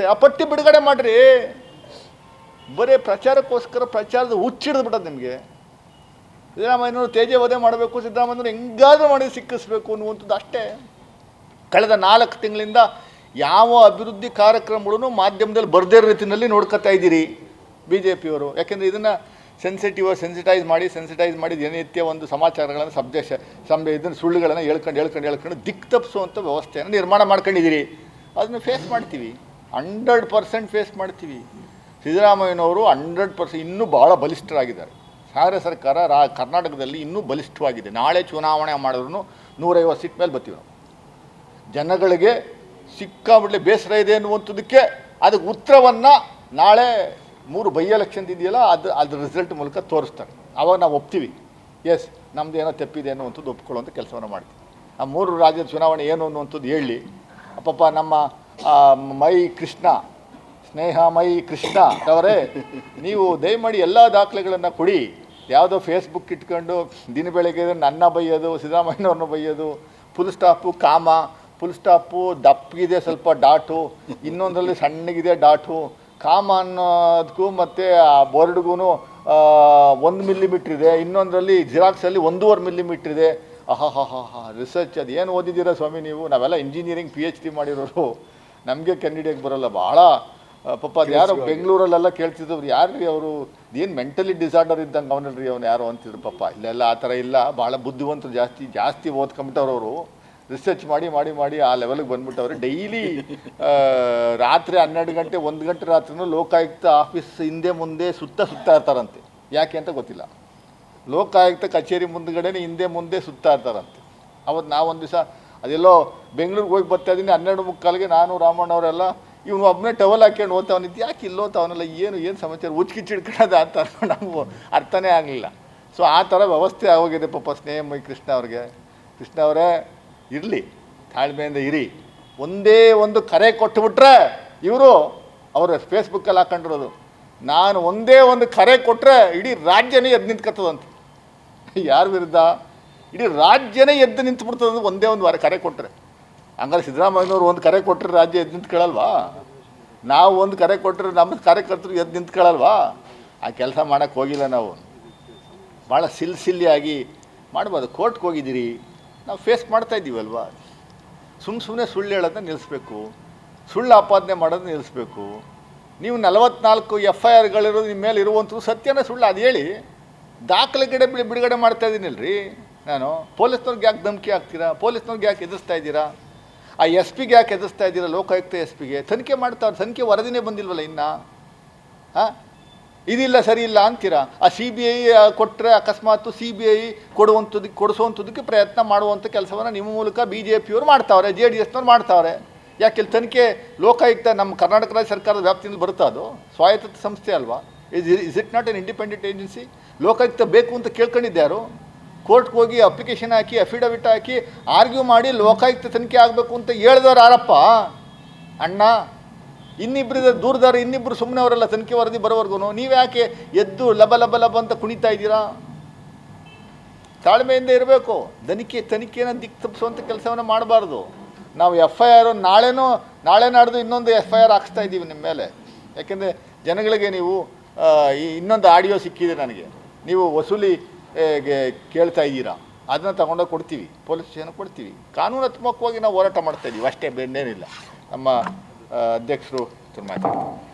ಆ ಪಟ್ಟಿ ಬಿಡುಗಡೆ ಮಾಡ್ರಿ. ಬರೀ ಪ್ರಚಾರಕ್ಕೋಸ್ಕರ ಪ್ರಚಾರದ ಹುಚ್ಚಿಡ್ದು ಬಿಡೋದು ನಿಮಗೆ. ಸಿದ್ದರಾಮಯ್ಯನವರು ತೇಜವಧೆ ಮಾಡಬೇಕು, ಸಿದ್ದರಾಮಯ್ಯನವರು ಹೆಂಗಾದ್ರೂ ಮಾಡಿ ಸಿಕ್ಕಿಸ್ಬೇಕು ಅನ್ನುವಂಥದ್ದು ಅಷ್ಟೇ. ಕಳೆದ ನಾಲ್ಕು ತಿಂಗಳಿಂದ ಯಾವ ಅಭಿವೃದ್ಧಿ ಕಾರ್ಯಕ್ರಮಗಳನ್ನು ಮಾಧ್ಯಮದಲ್ಲಿ ಬರದೇ ರೀತಿಯಲ್ಲಿ ನೋಡ್ಕೋತಾ ಇದ್ದೀರಿ ಬಿ ಜೆ ಪಿಯವರು ಯಾಕೆಂದರೆ ಇದನ್ನು ಸೆನ್ಸಿಟಿವ್ ಸೆನ್ಸಿಟೈಸ್ ಮಾಡಿ ಸೆನ್ಸಿಟೈಸ್ ಮಾಡಿ ದಿನನಿತ್ಯ ಒಂದು ಸಮಾಚಾರಗಳನ್ನು ಸಂದೇಶ ಸಂಬ ಇದನ್ನು ಸುಳ್ಳುಗಳನ್ನು ಹೇಳ್ಕೊಂಡು ಹೇಳ್ಕೊಂಡು ಹೇಳ್ಕೊಂಡು ದಿಕ್ಕ ತಪ್ಪಿಸುವಂಥ ವ್ಯವಸ್ಥೆಯನ್ನು ನಿರ್ಮಾಣ ಮಾಡ್ಕೊಂಡಿದ್ದೀರಿ. ಅದನ್ನು ಫೇಸ್ ಮಾಡ್ತೀವಿ. ಹಂಡ್ರೆಡ್ ಪರ್ಸೆಂಟ್ ಫೇಸ್ ಮಾಡ್ತೀವಿ. ಸಿದ್ದರಾಮಯ್ಯನವರು ಹಂಡ್ರೆಡ್ ಪರ್ಸೆಂಟ್ ಇನ್ನೂ ಭಾಳ ಬಲಿಷ್ಠರಾಗಿದ್ದಾರೆ. ಸಾರ ಸರ್ಕಾರ ರಾ, ಕರ್ನಾಟಕದಲ್ಲಿ ಇನ್ನೂ ಬಲಿಷ್ಠವಾಗಿದೆ. ನಾಳೆ ಚುನಾವಣೆ ಮಾಡಿದ್ರು ನೂರೈವತ್ತು ಸೀಟ್ ಮೇಲೆ ಬರ್ತೀವಿ ನಾವು. ಜನಗಳಿಗೆ ಸಿಕ್ಕಾಬಿಡ್ಲೆ ಬೇಸರ ಇದೆ ಅನ್ನುವಂಥದ್ದಕ್ಕೆ ಅದಕ್ಕೆ ಉತ್ತರವನ್ನು ನಾಳೆ ಮೂರು ಬೈ ಎಲೆಕ್ಷನ್ ಇದೆಯಲ್ಲ ಅದು ಅದ್ರ ರಿಸಲ್ಟ್ ಮೂಲಕ ತೋರಿಸ್ತಾರೆ. ಅವಾಗ ನಾವು ಒಪ್ತೀವಿ. ಎಸ್ ನಮ್ದು ಏನೋ ತಪ್ಪಿದೆ ಅನ್ನುವಂಥದ್ದು ಒಪ್ಕೊಳ್ಳುವಂಥ ಕೆಲಸವನ್ನು ಮಾಡ್ತೀವಿ. ಆ ಮೂರು ರಾಜ್ಯದ ಚುನಾವಣೆ ಏನು ಅನ್ನುವಂಥದ್ದು ಹೇಳಿ ಅಪ್ಪಪ್ಪ ನಮ್ಮ ಮೈ ಕೃಷ್ಣ, ಸ್ನೇಹ ಮೈ ಕೃಷ್ಣ ಅವರೇ, ನೀವು ದಯಮಾಡಿ ಎಲ್ಲ ದಾಖಲೆಗಳನ್ನು ಕೊಡಿ. ಯಾವುದೋ ಫೇಸ್ಬುಕ್ ಇಟ್ಕೊಂಡು, ದಿನ ಬೆಳಗ್ಗೆ ನನ್ನ ಬೈಯೋದು, ಸಿದ್ದರಾಮಯ್ಯನವ್ರನ್ನ ಬೈಯೋದು full stop comma full stop ದಪ್ಪಗಿದೆ ಸ್ವಲ್ಪ ಡಾಟು, ಇನ್ನೊಂದರಲ್ಲಿ ಸಣ್ಣಗಿದೆ ಡಾಟು. ಕಾಮ ಅನ್ನೋದಕ್ಕೂ ಮತ್ತು ಆ ಬೋರ್ಡ್ಗೂ ಒಂದು ಮಿಲ್ಲಿಮೀಟ್ರ್ ಇದೆ, ಇನ್ನೊಂದರಲ್ಲಿ ಜಿರಾಕ್ಸಲ್ಲಿ ಒಂದೂವರೆ ಮಿಲ್ಲಿಮೀಟ್ರ್ ಇದೆ. ಆಹಾ ಹಾ ಹಾ ಹಾ ರಿಸರ್ಚ್ ಅದು ಏನು ಓದಿದ್ದೀರಾ ಸ್ವಾಮಿ ನೀವು? ನಾವೆಲ್ಲ ಇಂಜಿನಿಯರಿಂಗ್ ಪಿ ಎಚ್ ಡಿ ಮಾಡಿರೋರು. ನಮಗೆ ಕ್ಯಾಂಡಿಡೇಟ್ ಬರೋಲ್ಲ. ಭಾಳ ಪಪ್ಪ ಪಾಪ ಅದು ಯಾರೋ ಬೆಂಗಳೂರಲ್ಲೆಲ್ಲ ಕೇಳ್ತಿದ್ದವ್ರು. ಯಾರು ರೀ ಅವರು? ಏನು ಮೆಂಟಲಿ ಡಿಸಾರ್ಡರ್ ಇದ್ದಂಗೆ ಅವನಲ್ರಿ ಅವ್ನು ಯಾರು ಅಂತಿದ್ರು ಪಾಪ. ಇಲ್ಲೆಲ್ಲ ಆ ಥರ ಇಲ್ಲ. ಭಾಳ ಬುದ್ಧಿವಂತರು ಜಾಸ್ತಿ ಜಾಸ್ತಿ ಓದ್ಕೊಂಬಿಟ್ಟವ್ರು ಅವರು. ರಿಸರ್ಚ್ ಮಾಡಿ ಮಾಡಿ ಮಾಡಿ ಆ ಲೆವೆಲ್ಗೆ ಬಂದ್ಬಿಟ್ಟವ್ರೆ. ಡೈಲಿ ರಾತ್ರಿ ಹನ್ನೆರಡು ಗಂಟೆ ಒಂದು ಗಂಟೆ ರಾತ್ರಿನೂ ಲೋಕಾಯುಕ್ತ ಆಫೀಸ್ ಹಿಂದೆ ಮುಂದೆ ಸುತ್ತ ಸುತ್ತಾ ಇರ್ತಾರಂತೆ. ಯಾಕೆ ಅಂತ ಗೊತ್ತಿಲ್ಲ. ಲೋಕಾಯುಕ್ತ ಕಚೇರಿ ಮುಂದ್ಗಡೆನೆ ಹಿಂದೆ ಮುಂದೆ ಸುತ್ತಾ ಇರ್ತಾರಂತೆ. ಅವತ್ತು ನಾವೊಂದು ದಿವಸ ಅದೆಲ್ಲೋ ಬೆಂಗಳೂರಿಗೆ ಹೋಗಿ ಬರ್ತಾ ಇದ್ದೀನಿ, ಹನ್ನೆರಡು ಮುಕ್ಕಾಲಿಗೆ ನಾನು ರಾಮಣ್ಣ ಅವರೆಲ್ಲ ಇವನು ಒಬ್ಬನೇ ಟವಲ್ ಹಾಕ್ಕೊಂಡು ಓದ್ತಾವನಿದ್ದು ಯಾಕೆ ಇಲ್ಲೋ ತವನಲ್ಲ ಏನು ಏನು ಸಮಾಚಾರ ಉಚ್ಕಿಚ್ಚಿಡ್ಕೊಳ್ಳೋದು ಅಂತ ಅನ್ಕೊಂಡು ನಮಗೂ ಅರ್ಥನೇ ಆಗಲಿಲ್ಲ. ಸೊ ಆ ಥರ ವ್ಯವಸ್ಥೆ ಆಗೋಗಿದೆ ಪಾಪ ಸ್ನೇಹಮೈ ಕೃಷ್ಣ ಅವ್ರಿಗೆ. ಕೃಷ್ಣ ಅವರೇ, ಇರಲಿ, ತಾಳ್ಮೆಯಿಂದ ಇರಿ. ಒಂದೇ ಒಂದು ಕರೆ ಕೊಟ್ಟುಬಿಟ್ರೆ ಇವರು ಅವರು ಫೇಸ್ಬುಕ್ಕಲ್ಲಿ ಹಾಕೊಂಡಿರೋದು. ನಾನು ಒಂದೇ ಒಂದು ಕರೆ ಕೊಟ್ಟರೆ ಇಡೀ ರಾಜ್ಯನೇ ಎದ್ದು ನಿಂತ್ಕೊತದಂತೆ ಯಾರ ವಿರುದ್ಧ? ಇಡೀ ರಾಜ್ಯನೇ ಎದ್ದು ನಿಂತು ಬಿಡ್ತದೆ ಒಂದೇ ಒಂದು ವಾರ ಕರೆ ಕೊಟ್ಟರೆ ಹಂಗಾರೆ ಸಿದ್ದರಾಮಯ್ಯನವರು ಒಂದು ಕರೆ ಕೊಟ್ಟರೆ ರಾಜ್ಯ ಎದ್ದು ನಿಂತ್ಕೊಳ್ಳಲ್ವಾ ನಾವು ಒಂದು ಕರೆ ಕೊಟ್ಟರೆ ನಮ್ಮ ಕಾರ್ಯಕರ್ತರು ಎದ್ದು ನಿಂತ್ಕೊಳ್ಳಲ್ವಾ ಆ ಕೆಲಸ ಮಾಡೋಕ್ಕೆ ಹೋಗಿಲ್ಲ ನಾವು. ಭಾಳ ಸಿಲ್ ಸಿಲ್ಲಿಯಾಗಿ ಮಾಡ್ಬೋದು. ಕೋರ್ಟ್ಗೆ ಹೋಗಿದ್ದೀರಿ. ನಾವು ಫೇಸ್ ಮಾಡ್ತಾ ಇದ್ದೀವಲ್ವಾ ಸುಮ್ಮ ಸುಮ್ಮನೆ ಸುಳ್ಳು ಹೇಳೋದನ್ನ ನಿಲ್ಲಿಸ್ಬೇಕು. ಸುಳ್ಳು ಆಪಾದನೆ ಮಾಡೋದನ್ನ ನಿಲ್ಲಿಸ್ಬೇಕು. ನೀವು ನಲವತ್ನಾಲ್ಕು ಎಫ್ ಐ ಆರ್ಗಳಿರೋದು ನಿಮ್ಮ ಮೇಲೆ ಇರುವಂಥದ್ದು ಸತ್ಯನೇ ಸುಳ್ಳು. ಅದು ಹೇಳಿ ದಾಖಲೆ ಬಿಡಿ ಬಿಡುಗಡೆ ಮಾಡ್ತಾ ಇದ್ದೀನಲ್ರಿ. ನಾನು, ಪೊಲೀಸ್ನವ್ರಿಗೆ ಯಾಕೆ ಧಮಕಿ ಹಾಕ್ತೀರಾ? ಪೊಲೀಸ್ನವ್ರಿಗೆ ಯಾಕೆ ಎದುರಿಸ್ತಾ ಇದ್ದೀರಾ? ಆ ಎಸ್ ಪಿಗೆ ಯಾಕೆ ಎದುರಿಸ್ತಾ ಇದ್ದೀರಾ? ಲೋಕಾಯುಕ್ತ ಎಸ್ ಪಿಗೆ. ತನಿಖೆ ಮಾಡ್ತಾವ್ರೆ, ತನಿಖೆ ವರದಿನೇ ಬಂದಿಲ್ವಲ್ಲ ಇನ್ನ? ಹಾಂ ಇದಿಲ್ಲ, ಸರಿ ಇಲ್ಲ ಅಂತೀರಾ? ಆ ಸಿ ಬಿ ಐ ಕೊಟ್ಟರೆ ಅಕಸ್ಮಾತ್ ಸಿ ಬಿ ಐ ಕೊಡುವಂಥದ್ದಕ್ಕೆ ಕೊಡಿಸುವಂಥದ್ದಕ್ಕೆ ಪ್ರಯತ್ನ ಮಾಡುವಂಥ ಕೆಲಸವನ್ನು ನಿಮ್ಮ ಮೂಲಕ ಬಿ ಜೆ ಪಿಯವರು ಮಾಡ್ತಾವ್ರೆ, ಜೆ ಡಿ ಎಸ್ನವ್ರು ಮಾಡ್ತಾವ್ರೆ. ಯಾಕೆ ಇಲ್ಲಿ ತನಿಖೆ ಲೋಕಾಯುಕ್ತ ನಮ್ಮ ಕರ್ನಾಟಕ ರಾಜ್ಯ ಸರ್ಕಾರದ ವ್ಯಾಪ್ತಿಯಲ್ಲಿ ಬರುತ್ತಾ ಅದು? ಸ್ವಾಯತ್ತ ಸಂಸ್ಥೆ ಅಲ್ವಾ? Is is it not an independent agency Lokayukta ಬೇಕು ಅಂತ ಕೇಳ್ಕೊಂಡಿದ್ಯಾರು ಕೋರ್ಟ್ಗೆ ಹೋಗಿ ಅಪ್ಲಿಕೇಶನ್ ಹಾಕಿ ಅಫಿಡವಿಟ್ ಹಾಕಿ ಆರ್ಗ್ಯೂ ಮಾಡಿ ಲೋಕಾಯುಕ್ತ ತನಿಖೆ ಆಗಬೇಕು ಅಂತ ಹೇಳಿದವ್ರು ಯಾರಪ್ಪ? ಅಣ್ಣ ಇನ್ನಿಬ್ಬರಿದ ದೂರದಾರ ಇನ್ನಿಬ್ಬರು ಸುಮ್ಮನೆ ಅವರೆಲ್ಲ ತನಿಖೆ ವರದಿ ಬರೋವರೆಗೂ ನೀವು ಯಾಕೆ ಎದ್ದು ಲಬ ಲಬ ಲಬ ಅಂತ ಕುಣಿತಾ ಇದ್ದೀರಾ? ತಾಳ್ಮೆಯಿಂದ ಇರಬೇಕು. ತನಿಖೆ ತನಿಖೆನ ದಿಕ್ ತಪ್ಪಿಸುವಂಥ ಕೆಲಸವನ್ನು ಮಾಡಬಾರ್ದು. ನಾವು ಎಫ್ ಐ ಆರ್ ನಾಳೆನೂ, ನಾಳೆ ನಾಡ್ದು ಇನ್ನೊಂದು ಎಫ್ ಐ ಆರ್ ಹಾಕ್ಸ್ತಾ ಇದ್ದೀವಿ ನಿಮ್ಮ ಮೇಲೆ. ಯಾಕೆಂದರೆ ಜನಗಳಿಗೆ ನೀವು ಇನ್ನೊಂದು ಆಡಿಯೋ ಸಿಕ್ಕಿದೆ ನನಗೆ. ನೀವು ವಸೂಲಿ ಕೇಳ್ತಾ ಇದ್ದೀರಾ, ಅದನ್ನು ತಗೊಂಡೋಗಿ ಕೊಡ್ತೀವಿ, ಪೊಲೀಸ್ ಸ್ಟೇಷನ್ ಕೊಡ್ತೀವಿ. ಕಾನೂನಾತ್ಮಕವಾಗಿ ನಾವು ಹೋರಾಟ ಮಾಡ್ತಾ ಇದ್ದೀವಿ ಅಷ್ಟೇ, ಬೇರೇನಿಲ್ಲ. ನಮ್ಮ ಅಧ್ಯಕ್ಷರು ಮಾತಾಡ್ತಾರೆ